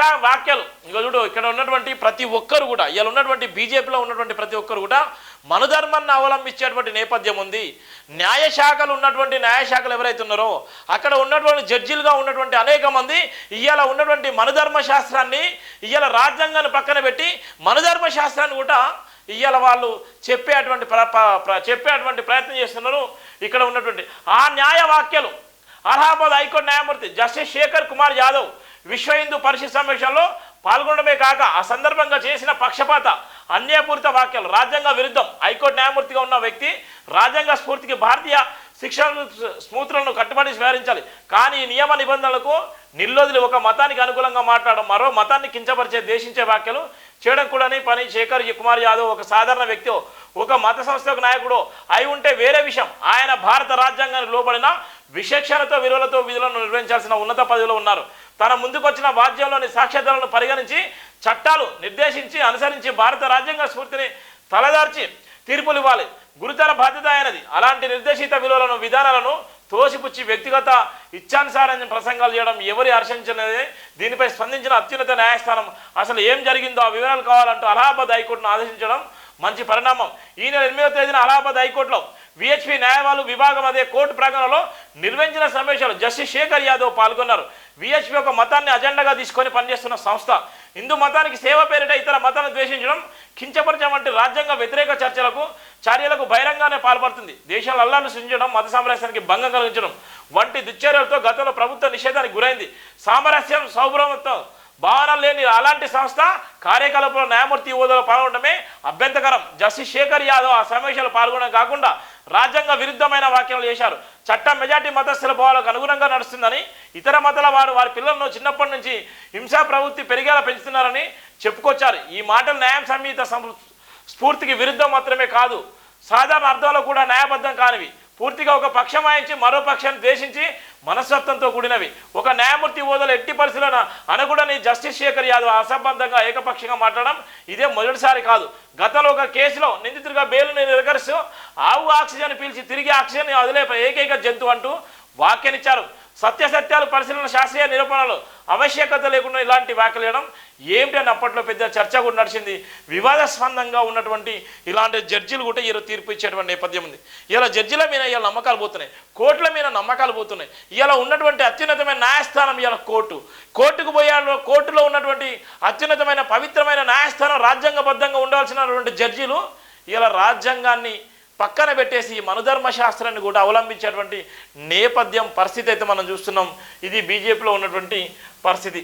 న్యాయశా వాక్యాలు. ఇక చూడు ఇక్కడ ఉన్నటువంటి ప్రతి ఒక్కరు కూడా ఇలా ఉన్నటువంటి బీజేపీలో ఉన్నటువంటి ప్రతి ఒక్కరు కూడా మనుధర్మాన్ని అవలంబించేటువంటి నేపథ్యం ఉంది. న్యాయశాఖలు ఉన్నటువంటి న్యాయశాఖలు ఎవరైతే ఉన్నారో అక్కడ ఉన్నటువంటి జడ్జిలుగా ఉన్నటువంటి అనేక మంది ఇవాళ ఉన్నటువంటి మనుధర్మ శాస్త్రాన్ని ఇవాళ రాజ్యాంగాన్ని పక్కన పెట్టి మనుధర్మ శాస్త్రాన్ని కూడా ఇవాళ వాళ్ళు చెప్పేటువంటి ప్ర చెప్పేటువంటి ప్రయత్నం చేస్తున్నారు ఇక్కడ ఉన్నటువంటి. ఆ న్యాయ వాక్యాలు అలహాబాద్ హైకోర్టు న్యాయమూర్తి జస్టిస్ శేఖర్ కుమార్ యాదవ్ విశ్వ హిందూ పరిషత్ సమావేశంలో పాల్గొనడమే కాక ఆ సందర్భంగా చేసిన పక్షపాత అన్యాయపూరిత వాక్యాలు రాజ్యాంగ విరుద్ధం హైకోర్టు న్యాయమూర్తిగా ఉన్న వ్యక్తి రాజ్యాంగ స్ఫూర్తికి భారతీయ శిక్షణ స్మూతులను కట్టుబడి స్వీకరించాలి. కానీ ఈ నియమ నిబంధనలకు నిల్లొదిలి ఒక మతానికి అనుకూలంగా మాట్లాడడం మరో మతాన్ని కించపరిచే దేశించే వ్యాఖ్యలు చేయడం కూడా పని శేఖర్ కుమార్ యాదవ్ ఒక సాధారణ వ్యక్తి ఒక మత సంస్థకు నాయకుడు అయి ఉంటే వేరే విషయం. ఆయన భారత రాజ్యాంగానికి లోబడిన విశేషణతో విలువలతో విధులను నిర్వహించాల్సిన ఉన్నత పదవిలో ఉన్నారు. తన ముందుకొచ్చిన వాద్యంలోని సాక్ష్యతలను పరిగణించి చట్టాలు నిర్దేశించి అనుసరించి భారత రాజ్యాంగ స్ఫూర్తిని తలదార్చి తీర్పులు ఇవ్వాలి. గురుతర బాధ్యత అయినది అలాంటి నిర్దేశిత విలువలను విధానాలను తోసిపుచ్చి వ్యక్తిగత ఇచ్చానుసారం ప్రసంగాలు చేయడం ఎవరి హర్షించినది దీనిపై స్పందించిన అత్యున్నత న్యాయస్థానం అసలు ఏం జరిగిందో ఆ వివరాలు కావాలంటూ అలహాబాద్ హైకోర్టును ఆదేశించడం మంచి పరిణామం. ఈ నెల ఎనిమిదవ తేదీన అలహాబాద్ హైకోర్టులో విహెచ్పి న్యాయవాలు విభాగం అదే కోర్టు ప్రాంగణంలో నిర్వహించిన సమావేశంలో జస్టిస్ శేఖర్ యాదవ్ పాల్గొన్నారు. విహెచ్పి ఒక మతాన్ని అజెండాగా తీసుకొని పనిచేస్తున్న సంస్థ. హిందూ మతానికి సేవ పేరిట ఇతర మతాలను ద్వేషించడం కించపరచడం వంటి రాజ్యాంగ వ్యతిరేక చర్చలకు చర్యలకు బహిరంగానే పాల్పడుతుంది. దేశంలో అల్లాను సృష్టించడం మత సామరస్యానికి భంగం కలిగించడం వంటి దుశ్చర్యలతో గతంలో ప్రభుత్వ నిషేధానికి గురైంది. సామరస్యం సౌభ్రమంతో భావన లేని అలాంటి సంస్థ కార్యకలాపంలో న్యాయమూర్తి హోదాలో పాల్గొనడమే అభ్యంతకరం జస్టిస్ శేఖర్ యాదవ్ ఆ సమావేశంలో పాల్గొనడం కాకుండా రాజ్యాంగ విరుద్ధమైన వ్యాఖ్యలు చేశారు. చట్టం మెజార్టీ మతస్థుల భావాలకు అనుగుణంగా నడుస్తుందని ఇతర మతాల వారు వారి పిల్లలను చిన్నప్పటి నుంచి హింసా ప్రవృత్తి పెరిగేలా పెంచుతున్నారని చెప్పుకొచ్చారు. ఈ మాటలు న్యాయం సంహిత సం- స్ఫూర్తికి విరుద్ధం మాత్రమే కాదు సాధారణ అర్థంలో కూడా న్యాయబద్ధం కానివి. పూర్తిగా ఒక పక్షం వాయించి మరో పక్షాన్ని ద్వేషించి మనస్తత్వంతో కూడినవి. ఒక న్యాయమూర్తి హోదాలో ఎట్టి పరిశీలన అనగుడని జస్టిస్ శేఖర్ యాదవ్ అసంబద్ధంగా ఏకపక్షంగా మాట్లాడడం ఇదే మొదటిసారి కాదు. గతంలో ఒక కేసులో నిందితుడిగా బెయిల్ని నిరకరిస్తూ ఆవు ఆక్సిజన్ పీల్చి తిరిగి ఆక్సిజన్ వదిలే ఏకైక జంతువు అంటూ వ్యాఖ్యానిచ్చారు సత్యసత్యాలు పరిశీలన శాస్త్రీయ నిరూపణలు ఆవశ్యకత లేకుండా ఇలాంటి వ్యాఖ్యలు చేయడం ఏమిటని అప్పట్లో పెద్ద చర్చ కూడా నడిచింది. వివాదాస్పందంగా ఉన్నటువంటి ఇలాంటి జడ్జీలు కూడా ఈరోజు తీర్పు ఇచ్చేటువంటి నేపథ్యం ఉంది. ఇలా జడ్జిల మీద ఇలా నమ్మకాలు పోతున్నాయి. కోర్టుల మీద నమ్మకాలు పోతున్నాయి. ఇలా ఉన్నటువంటి అత్యున్నతమైన న్యాయస్థానం ఇలా కోర్టు. కోర్టుకు పోయే కోర్టులో ఉన్నటువంటి అత్యున్నతమైన పవిత్రమైన న్యాయస్థానం రాజ్యాంగబద్ధంగా ఉండాల్సినటువంటి జడ్జీలు ఇలా రాజ్యాంగాన్ని పక్కన పెట్టేసి మనుధర్మ శాస్త్రాన్ని కూడా అవలంబించేటువంటి నేపథ్యం పరిస్థితి అయితే మనం చూస్తున్నాం. ఇది బీజేపీలో ఉన్నటువంటి పరిస్థితి.